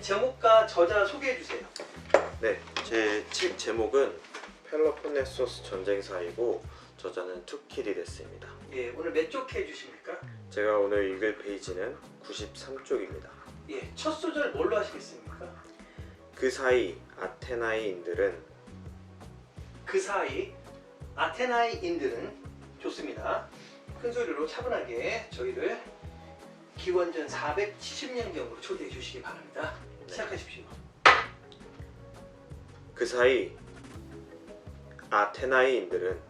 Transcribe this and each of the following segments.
책 제목과 저자 소개해 주세요. 네, 제 책 제목은 펠로폰네소스 전쟁사이고 저자는 투키리데스입니다. 예, 오늘 몇 쪽 해 주십니까? 제가 오늘 읽을 페이지는 93쪽입니다. 예, 첫 소절 뭘로 하시겠습니까? 그 사이 아테나이인들은 그 사이 아테나이인들은 좋습니다. 큰 소리로 차분하게 저희를 기원전 470년경으로 초대해 주시기 바랍니다. 네. 시작하십시오. 그 사이 아테나이인들은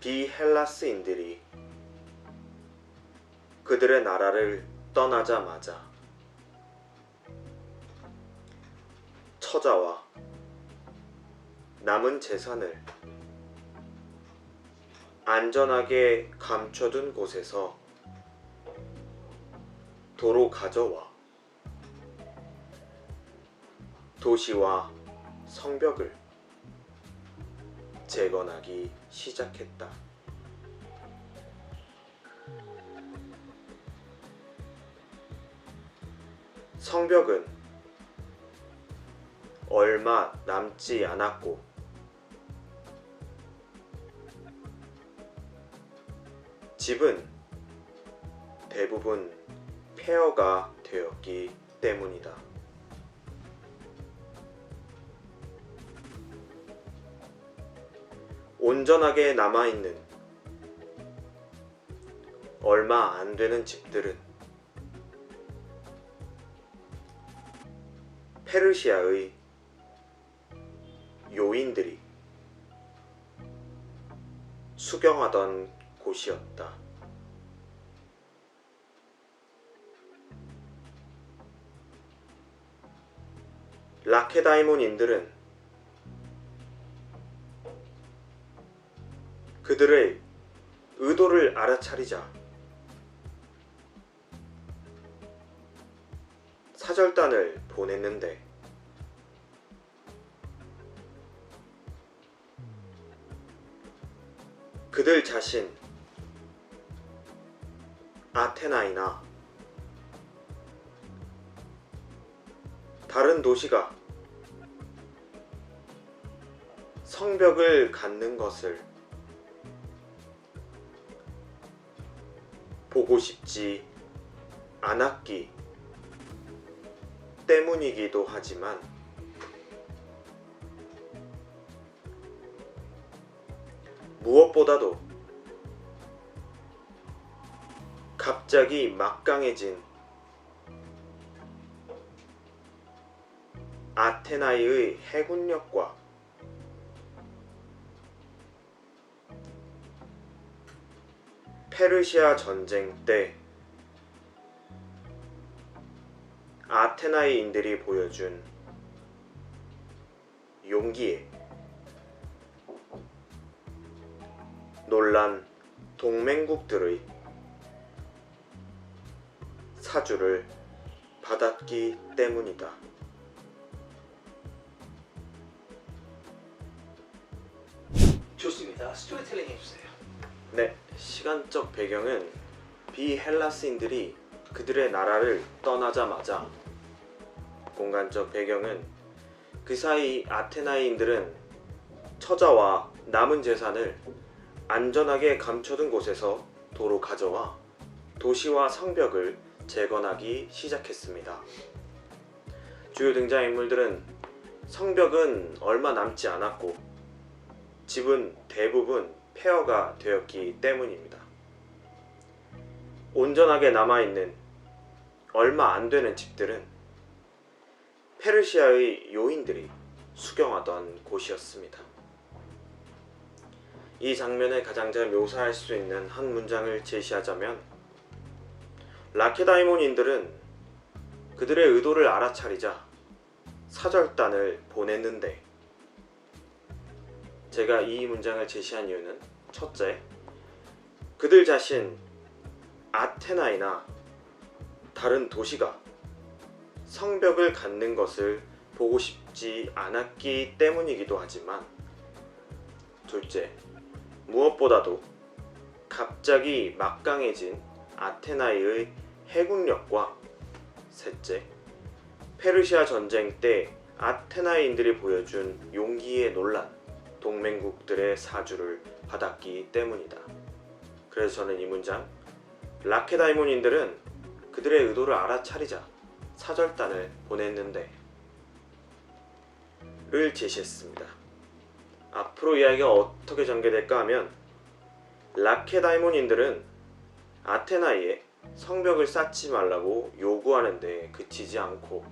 비헬라스인들이 그들의 나라를 떠나자마자 처자와 남은 재산을 안전하게 감춰둔 곳에서 도로 가져와 도시와 성벽을 재건하기 시작했다. 성벽은 얼마 남지 않았고 집은 대부분 폐허가 되었기 때문이다. 온전하게 남아있는 얼마 안 되는 집들은 페르시아의 요인들이 수경하던 곳이었다. 라케다이몬인들은 그들의 의도를 알아차리자 사절단을 보냈는데 그들 자신 아테나이나. 다른 도시가 성벽을 갖는 것을 보고 싶지 않았기 때문이기도 하지만 무엇보다도 갑자기 막강해진 아테나이의 해군력과 페르시아 전쟁 때 아테나이인들이 보여준 용기에 놀란 동맹국들의 사주를 받았기 때문이다. 좋습니다. 스토리텔링 해주세요. 네, 시간적 배경은 비헬라스인들이 그들의 나라를 떠나자마자 공간적 배경은 그 사이 아테나이인들은 처자와 남은 재산을 안전하게 감춰둔 곳에서 도로 가져와 도시와 성벽을 재건하기 시작했습니다. 주요 등장인물들은 성벽은 얼마 남지 않았고 집은 대부분 폐허가 되었기 때문입니다. 온전하게 남아있는 얼마 안 되는 집들은 페르시아의 요인들이 수경하던 곳이었습니다. 이 장면을 가장 잘 묘사할 수 있는 한 문장을 제시하자면 라케다이몬인들은 그들의 의도를 알아차리자 사절단을 보냈는데 제가 이 문장을 제시한 이유는 첫째, 그들 자신 아테나이나 다른 도시가 성벽을 갖는 것을 보고 싶지 않았기 때문이기도 하지만 둘째, 무엇보다도 갑자기 막강해진 아테나이의 해군력과 셋째, 페르시아 전쟁 때 아테나인들이 보여준 용기의 논란, 동맹국들의 사주를 받았기 때문이다. 그래서 저는 이 문장 라케다이몬인들은 그들의 의도를 알아차리자 사절단을 보냈는데 을 제시했습니다. 앞으로 이야기가 어떻게 전개될까 하면 라케다이몬인들은 아테나이에 성벽을 쌓지 말라고 요구하는데 그치지 않고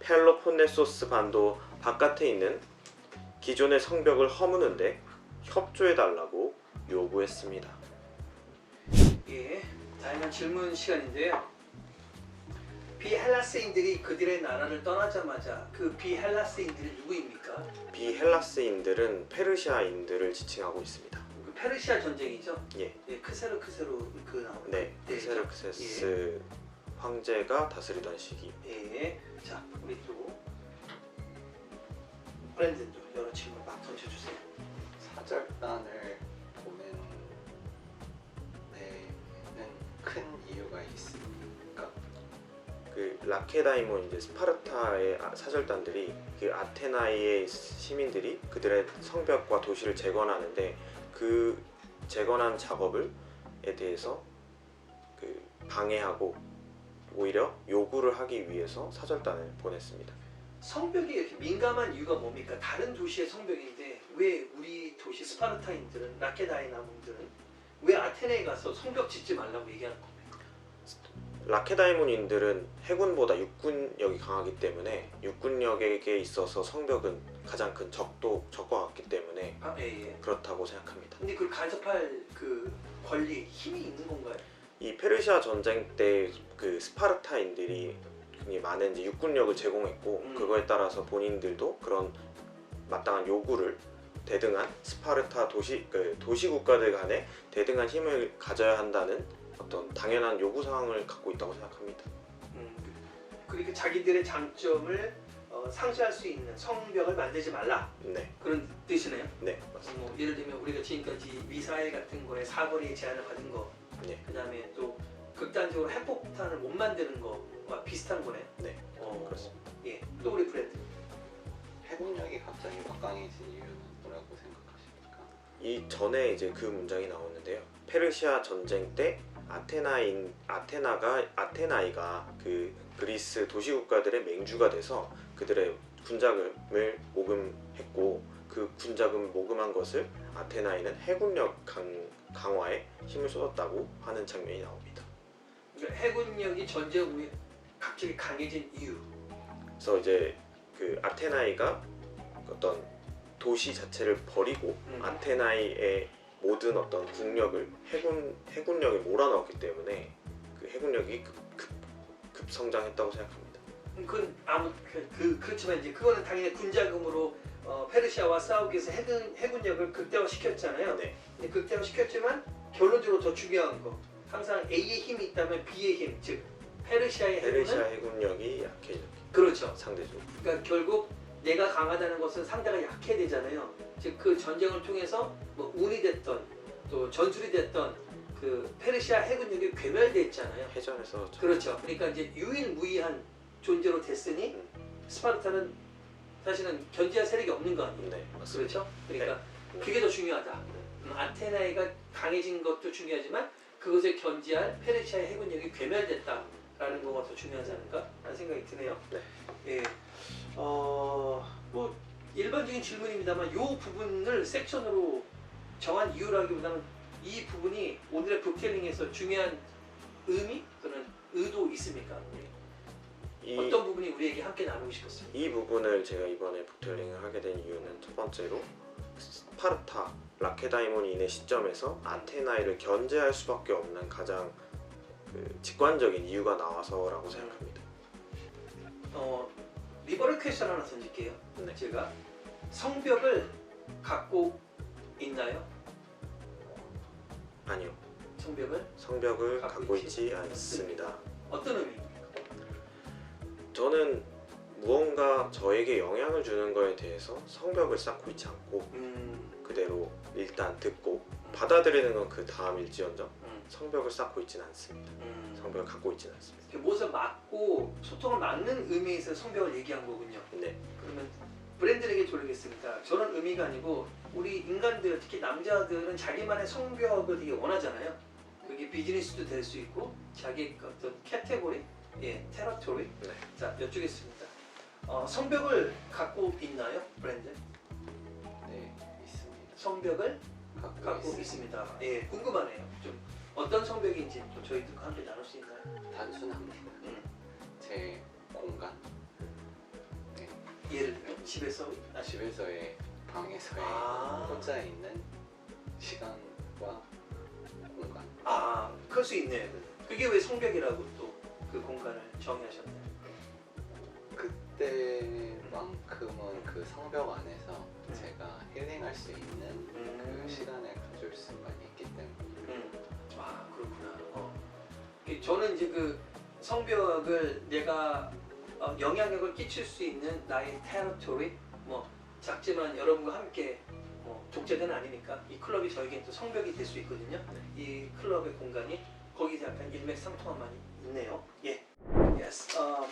펠로폰네소스 반도 바깥에 있는 기존의 성벽을 허무는데 협조해 달라고 요구했습니다. 예, 다양한 질문 시간인데요. 비헬라스인들이 그들의 나라를 떠나자마자 그 비헬라스인들이 누구입니까? 비헬라스인들은 페르시아인들을 지칭하고 있습니다. 그 페르시아 전쟁이죠. 예, 예, 크세르 크세르 그 나오는. 네, 네, 크세르크세스 황제가 다스리던 시기. 예, 자 우리 또 브랜든도 여러 질문 막 던져주세요. 사절단을 보낸 데는 큰 이유가 있습니까? 그 라케다이몬 이제 스파르타의 아- 사절단들이 그 아테나이의 시민들이 그들의 성벽과 도시를 재건하는데 그 재건한 작업을 에 대해서 그 방해하고 오히려 요구를 하기 위해서 사절단을 보냈습니다. 성벽이 이렇게 민감한 이유가 뭡니까? 다른 도시의 성벽인데 왜 우리 도시 스파르타인들은 라케다이나몬들은 왜 아테네에 가서 성벽 짓지 말라고 얘기하는 겁니까? 라케다이몬인들은 해군보다 육군력이 강하기 때문에 육군력에게 있어서 성벽은 가장 큰 적도 적과 같기 때문에 아, 예, 예. 그렇다고 생각합니다. 근데 그걸 간섭할 그 권리, 힘이 있는 건가요? 이 페르시아 전쟁 때 그 스파르타인들이 굉장히 많은 이제 육군력을 제공했고 음. 그거에 따라서 본인들도 그런 마땅한 요구를 대등한 스파르타 도시 그 도시 국가들 간에 대등한 힘을 가져야 한다는 어떤 당연한 요구 사항을 갖고 있다고 생각합니다. 음, 그러니까 자기들의 장점을 어, 상쇄할 수 있는 성벽을 만들지 말라 네, 그런 뜻이네요. 네 맞습니다. 뭐 예를 들면 우리가 지금까지 미사일 같은 거에 사거리 제한을 받은 거, 네. 그다음에 또 극단적으로 핵폭탄을 못 만드는 거와 비슷한 거네. 네, 어, 그렇습니다. 예, 또 우리 브랜드. 해군력이 갑자기 막강해진 이유는 뭐라고 생각하십니까? 이 전에 이제 그 문장이 나오는데요. 페르시아 전쟁 때 아테나인 아테나가 아테나이가 그 그리스 도시 국가들의 맹주가 돼서 그들의 군자금을 모금했고 그 군자금 모금한 것을 아테나이는 해군력 강, 강화에 힘을 쏟았다고 하는 장면이 나옵니다. 그러니까 해군력이 전쟁 후에 갑자기 강해진 이유. 그래서 이제 그 아테나이가 어떤 도시 자체를 버리고 음. 아테나이의 모든 어떤 국력을 해군 해군력에 몰아넣었기 때문에 그 해군력이 급, 급, 급성장했다고 생각합니다. 음, 그건 아무 그, 그 그렇지만 이제 그거는 당연히 군자금으로 어, 페르시아와 싸우기 위해서 해군 해군력을 극대화 시켰잖아요. 네. 근데 극대화 시켰지만 결론적으로 더 중요한 거 항상 A의 힘이 있다면 B의 힘, 즉 페르시아의 페르시아 해군은 해군력이 약해졌기 그렇죠. 상대적으로. 그러니까 결국 내가 강하다는 것은 상대가 약해야 되잖아요. 즉 그 전쟁을 통해서 뭐 운이 됐던 또 전술이 됐던 그 페르시아 해군력이 괴멸됐잖아요. 해전에서 저- 그렇죠. 그러니까 이제 유일무이한 존재로 됐으니 음. 스파르타는 사실은 견제할 세력이 없는 거 아니에요. 네. 그렇죠. 그러니까 네. 그게 더 중요하다. 음, 아테나이가 강해진 것도 중요하지만 그것을 견제할 페르시아의 해군력이 괴멸됐다라는 거가 더 중요하지 않을까? 라는 생각이 드네요. 네. 예. 어, 뭐 일반적인 질문입니다만 이 부분을 섹션으로 정한 이유라기보다는 이 부분이 오늘의 북텔링에서 중요한 의미 또는 의도 있습니까? 이, 어떤 부분이 우리에게 함께 나누고 싶었어요? 이 부분을 제가 이번에 북텔링을 하게 된 이유는 첫 번째로 스파르타 라케다이몬이 있는 시점에서 아테나이를 견제할 수밖에 없는 가장 그 직관적인 이유가 나와서라고 생각합니다. 어, 리버럴 퀘션 하나 던질게요. 네. 제가 성벽을 갖고 있나요? 아니요. 성벽을 성벽을 갖고 갖고 있지 있지 않습니다. 어떤 의미입니까? 저는 무언가 저에게 영향을 주는 거에 대해서 성벽을 쌓고 있지 않고 음, 그대로 일단 듣고 받아들이는 건 그 다음일지언정 음, 성벽을 쌓고 있지는 않습니다. 음. 성벽을 갖고 있지는 않습니다. 그 무엇을 막고 소통을 막는 의미에서 성벽을 얘기한 거군요. 네, 그러면 브랜드에게 돌리겠습니다. 저런 의미가 아니고 우리 인간들 특히 남자들은 자기만의 성벽을 되게 원하잖아요. 그게 비즈니스도 될 수 있고 자기 어떤 캐테고리, 예, 테러토리. 네. 자 여쭈겠습니다. 어, 성벽을 갖고 있나요, 브랜드? 네 있습니다. 성벽을 갖고, 갖고 있습니다. 있습니다. 예, 궁금하네요. 좀 어떤 성벽인지 또 저희들과 함께 나눌 수 있나요? 단순합니다. 음. 제 공간, 네, 예를 들면 집에서 아, 집에서의 방에서의 아. 혼자 있는 시간과 공간. 아, 클 수 있네요. 그게 왜 성벽이라고 또 그 공간을 정의하셨나요? 그때만큼은 그 성벽 안에서 음. 제가 힐링할 수 있는 음. 그 시간을 가질 수가 있기 때문에 음. 아, 그렇구나. 어. 그 저는 이제 그 성벽을 내가 어, 영향력을 끼칠 수 있는 나의 테러토리, 뭐 작지만 여러분과 함께 뭐 독재자는 아니니까 이 클럽이 저에겐 또 성벽이 될 수 있거든요. 이 클럽의 공간이 거기서 약간 일맥상통함만이 있네요. 예. Yes. Um,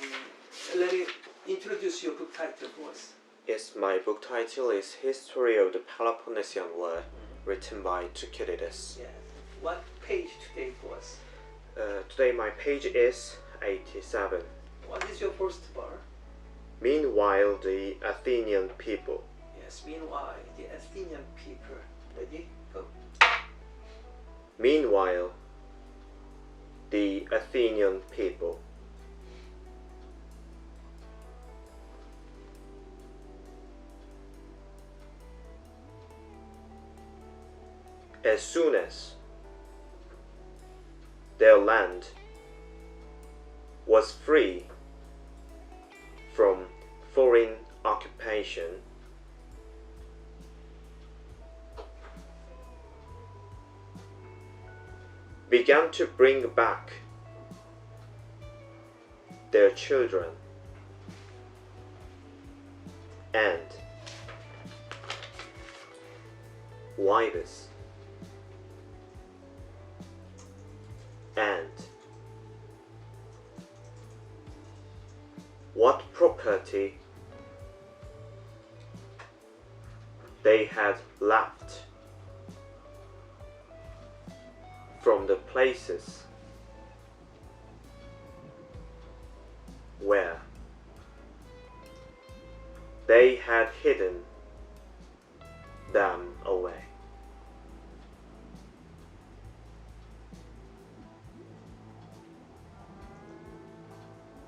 let me introduce your book title for us. Yes, my book title is History of the Peloponnesian War, written by Thucydides. Yeah. What page today for us? Uh, today my page is 87. What is your first bar? Meanwhile, the Athenian people. Yes. Meanwhile, the Athenian people. Ready? Go. Meanwhile, the Athenian people. As soon as their land was free from foreign occupation, began to bring back their children and wives property they had left from the places where they had hidden them away.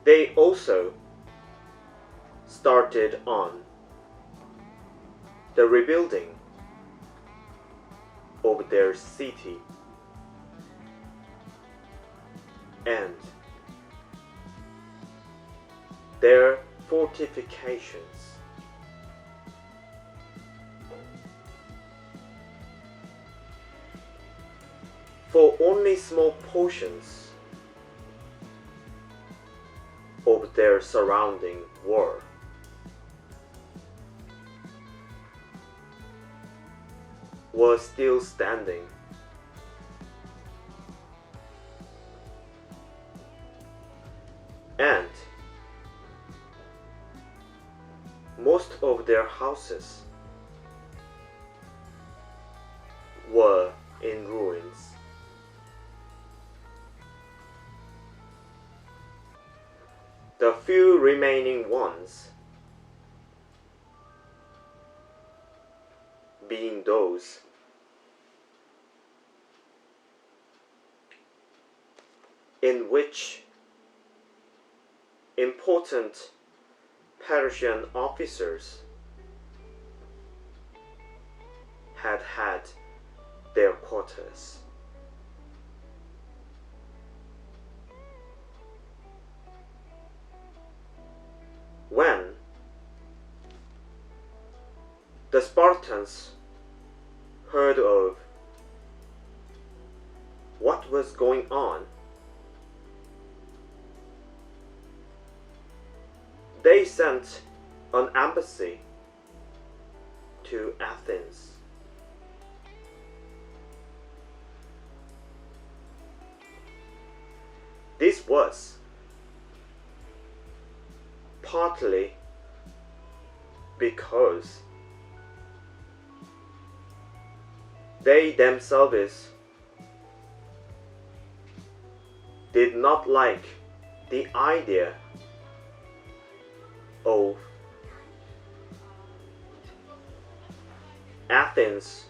They also started on the rebuilding of their city and their fortifications. For only small portions of their surrounding were was still standing. And most of their houses were in ruins. The few remaining ones in which important Persian officers had had their quarters. When the Spartans heard of what was going on, sent an embassy to Athens. This was partly because they themselves did not like the idea of Athens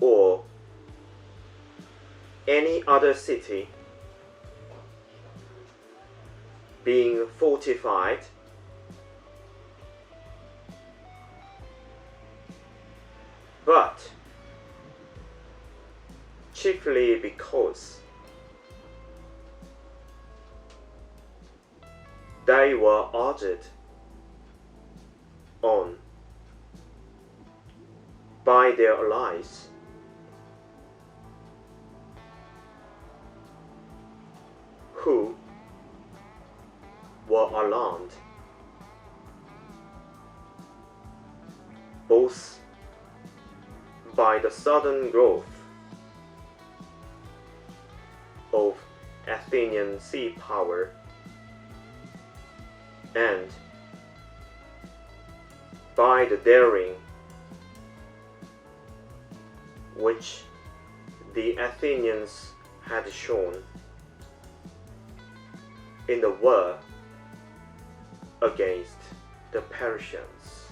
or any other city being fortified but chiefly because they were urged on by their allies. Who were alarmed. Both by the sudden growth of Athenian sea power and by the daring which the Athenians had shown in the war against the Persians.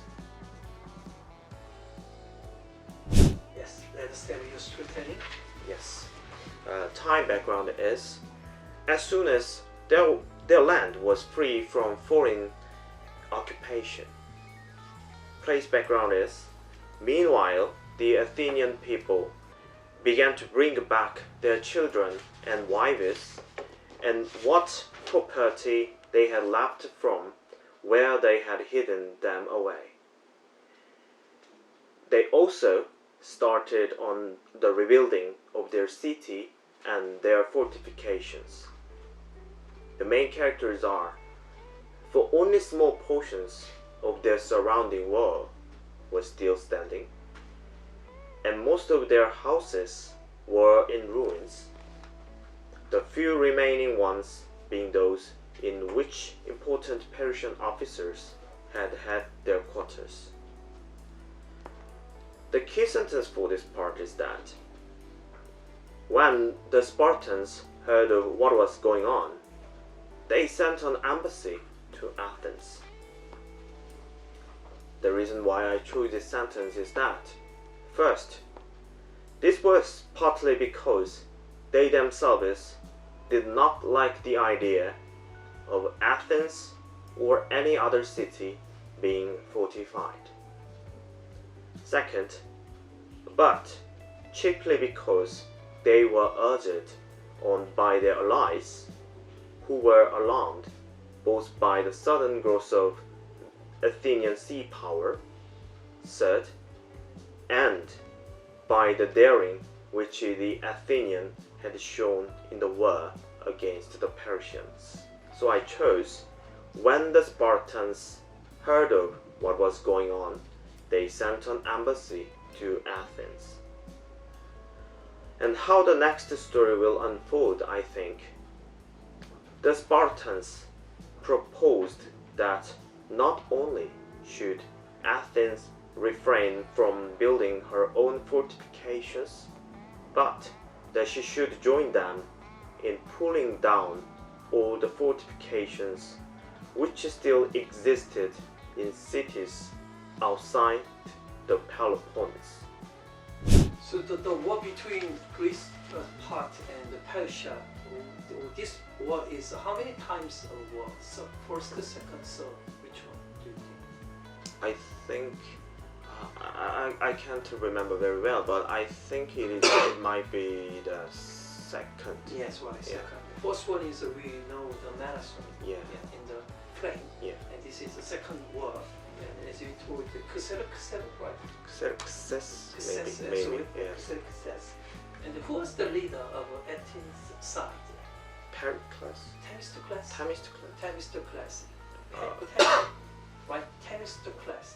Yes, let us tell your storytelling. Yes. Uh, time background is as soon as their, their land was free from foreign occupation. Place background is meanwhile, the Athenian people began to bring back their children and wives and what property they had left from where they had hidden them away. They also started on the rebuilding of their city and their fortifications. The main characters are, for only small portions of their surrounding wall were still standing, and most of their houses were in ruins, the few remaining ones being those in which important Persian officers had had their quarters. The key sentence for this part is that when the Spartans heard of what was going on, they sent an embassy to Athens. The reason why I chose this sentence is that, first, this was partly because they themselves did not like the idea of Athens or any other city being fortified. Second, but chiefly because they were urged on by their allies, who were alarmed both by the sudden growth of Athenian sea power, third, and by the daring which the Athenian had shown in the war against the Persians. So I chose when the Spartans heard of what was going on, they sent an embassy to Athens. And how the next story will unfold, I think. The Spartans proposed that not only should Athens refrain from building her own fortifications, but that she should join them in pulling down all the fortifications which still existed in cities outside the Peloponnese. So the, the war between Greece uh, part and Persia, this war is how many times a war? So first, second, so which one do you think? I think uh, I, I can't remember very well, but I think it is it might be the second. Yes, one is Yeah. second. First one is uh, we know the marathon Yeah. yeah, in the plane, Yeah. and this is the second war. And as you told, the Xerxes, right? Xerxes, Xerxes, maybe, maybe. Xerxes. And who was the leader of side? Pericles, Themistocles. Themistocles. Themistocles. Uh, Tem- right? Themistocles.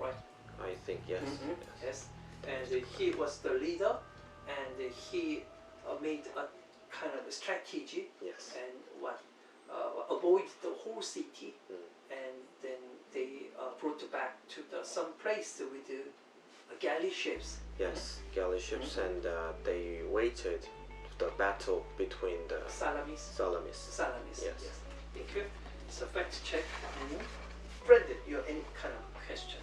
Right? I think yes. Mhm, yes. Yes. And he was the leader, and he uh, made a kind of strategy Yes. and what uh, avoid the whole city Mm. and then they uh, brought back to the some place with the uh, galley ships. Yes. Galley ships, Mhm. and uh, they waited the battle between the Salamis. Salamis. Salamis. Yes. yes. Thank you. It's a fact check. Mhm. Brendan, you have any kind of question?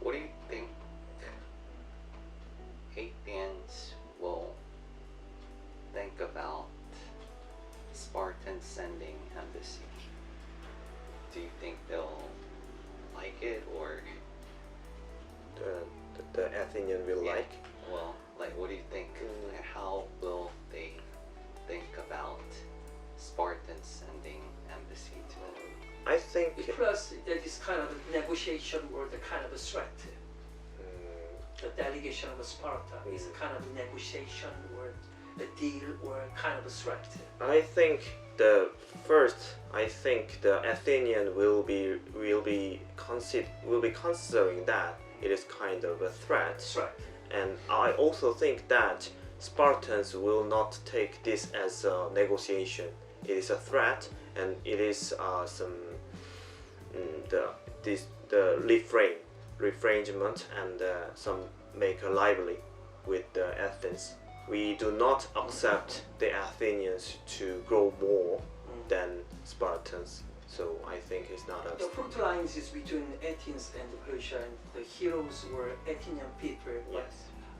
What do you think Athenians will think about Spartans sending embassy? Do you think they'll like it or The, the, the Athenian will Yeah. like. well like what do you think Mm. like, how will they think about Spartans sending embassy to them? I think. Plus, that is kind of a negotiation or the kind of a threat. mm, The delegation of Sparta is a Mm. kind of a negotiation or a deal or kind of a threat. I think the first, I think the Athenian will be will be consider will be considering that it is kind of a threat, Threat. And I also think that Spartans will not take this as a negotiation. It is a threat, and it is uh, some mm, the this the refrain refrangement and uh, some make a lively with the Athens. We do not accept the Athenians to grow more Mm. than Spartans. So I think it's not The a front lines is between Athens and Persia, and the heroes were Athenian people. Yes.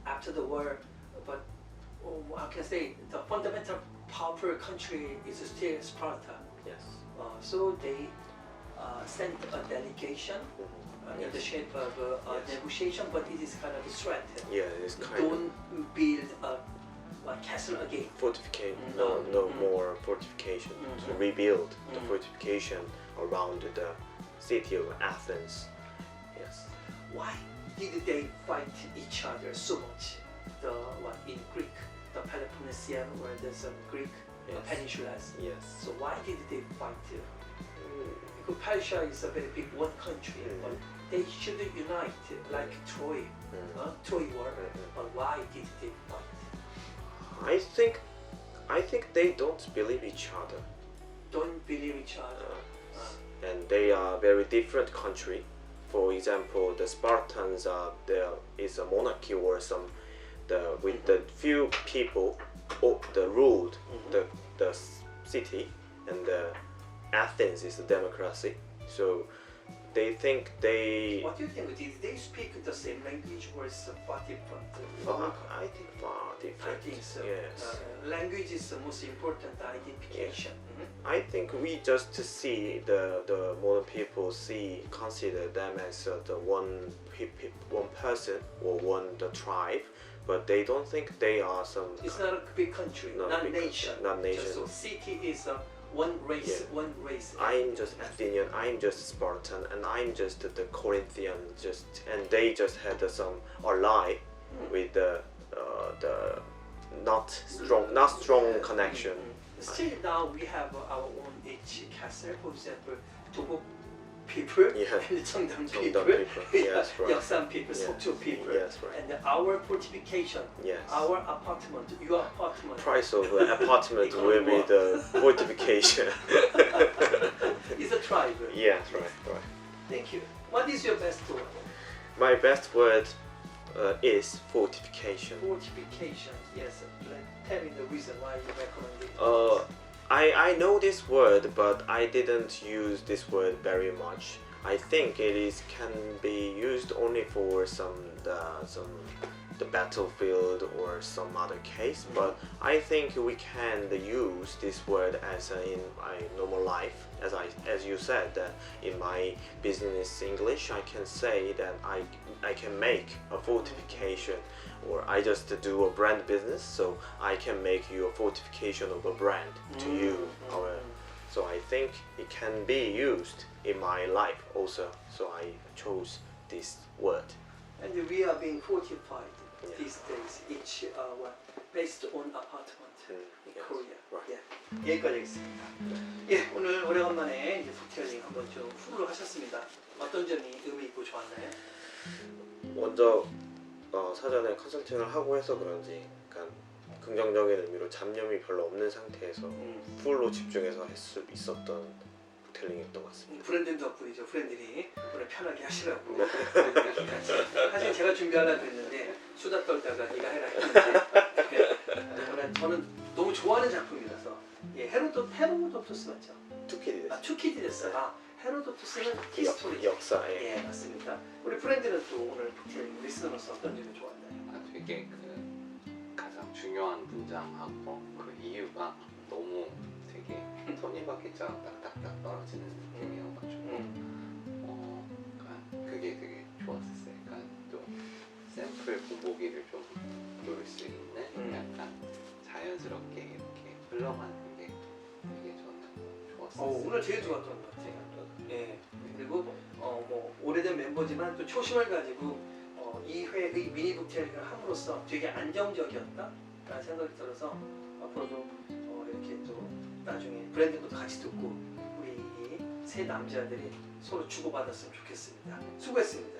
after the war, but oh, how can say the fundamental powerful country is still Sparta. Yes. Uh, so they uh, sent a delegation Mhm. uh, in the shape of uh, a Yes. negotiation, but it is kind of a threat. Yeah, it's kind of Don't build a, a castle again. fortification. Mm. No, no Mm. more fortification to Mhm. rebuild the Mm. fortification around the city of Athens. Yes. Why did they fight each other so much? The what in Greek, the Peloponnesian or the some Greek Yes. peninsulas. Yes. So why did they fight? Mm. Because Persia is a very big one country, Mm. but they should unite like Troy, Mm. uh, Troy War. Mhm. But why did they fight? I think, I think they don't believe each other, Don't believe each other. uh, and they are very different country. For example, the Spartans are there is a monarchy or some the with the few people oh, the ruled Mhm. the the s- city, and the Athens is a democracy. So they think they. what do you think? Did they speak the same language or is it far different? Far, I think far I think so. Yes. Uh, language is the most important identification. Mhm. I think we just to see the the modern people see consider them as uh, the one one person or one the tribe, but they don't think they are some. It's not a big country, Not not, a big nation. not nation. So city is uh, one race, Yeah. one race. I'm just Athenian. I'm just Spartan, and I'm just the Corinthian. Just and they just had some ally Mm. with the uh, the not strong, not strong connection. Still now we have our own each castle. For example, Togo people Yeah. and Cheongdam people, people. yeah, Yes, right. Yeosan people, Yeah. Sokcho people, Yes, right. and our fortification, Yes. our apartment, your apartment. price of an apartment will be the fortification. is a tribe. yes, right, right. Thank you. What is your best word? My best word uh, is fortification. Fortification. Yes. Tell me the reason why you recommend it. Uh, I, I know this word, but I didn't use this word very much. I think it is can be used only for some the some the battlefield or some other case. But I think we can use this word as in my normal life, as I as you said that in my business English, I can say that I I can make a fortification, or I just do a brand business, so I can make you a fortification of a brand to you. Mm, Our, mm, so I think it can be used in my life also. So I chose this word. And we are being fortified Yeah. these days, each uh, one, based on apartment Mm, in yes, Korea. right. 예, 여기까지 하겠습니다. 예, 오늘 오래간만에 이제 디테일링 한번 좀 풀로 하셨습니다. 어떤 점이 의미 있고 좋았나요? 먼저 어, 사전에 컨설팅을 하고 해서 그런지 약간 긍정적인 의미로 잡념이 별로 없는 상태에서 음. 풀로 집중해서 할 수 있었던 부텔링이었던 것 같습니다. 브랜드 덕분이죠. 브랜드들이 오늘 편하게 하시라고. 사실 제가 준비하려고 했는데 수다 떨다가 네가 해라 했는데 저는, 저는 너무 좋아하는 작품이라서 예, 헤로도 헤로도토스 맞죠? 투키디 아 투키디데스. 아 헤로도토스는 역, 히스토리. 역사 예. 예 맞습니다. 우리 브랜드는 또 오늘 리스너로서 어떤 점이 좋았나요? 아, 되게 그 가장 중요한 문장하고 그 이유가 너무 되게 톱니바퀴처럼 딱딱딱 떨어지는 느낌이어가지고 음. 어, 그게 되게 좋았었어요. 약간 또 샘플 본보기를 좀 볼 수 있는 음. 약간 자연스럽게 이렇게 흘러가는 게 되게 저는 어, 좋았었어요. 오늘 제일 좋았던 멤버지만 또 초심을 가지고 어, 2회의 미니 북테일을 함으로써 되게 안정적이었다라는 생각이 들어서 앞으로도 어, 이렇게 또 나중에 브랜드 것도 같이 듣고 우리 이세 남자들이 서로 주고받았으면 좋겠습니다. 수고했습니다.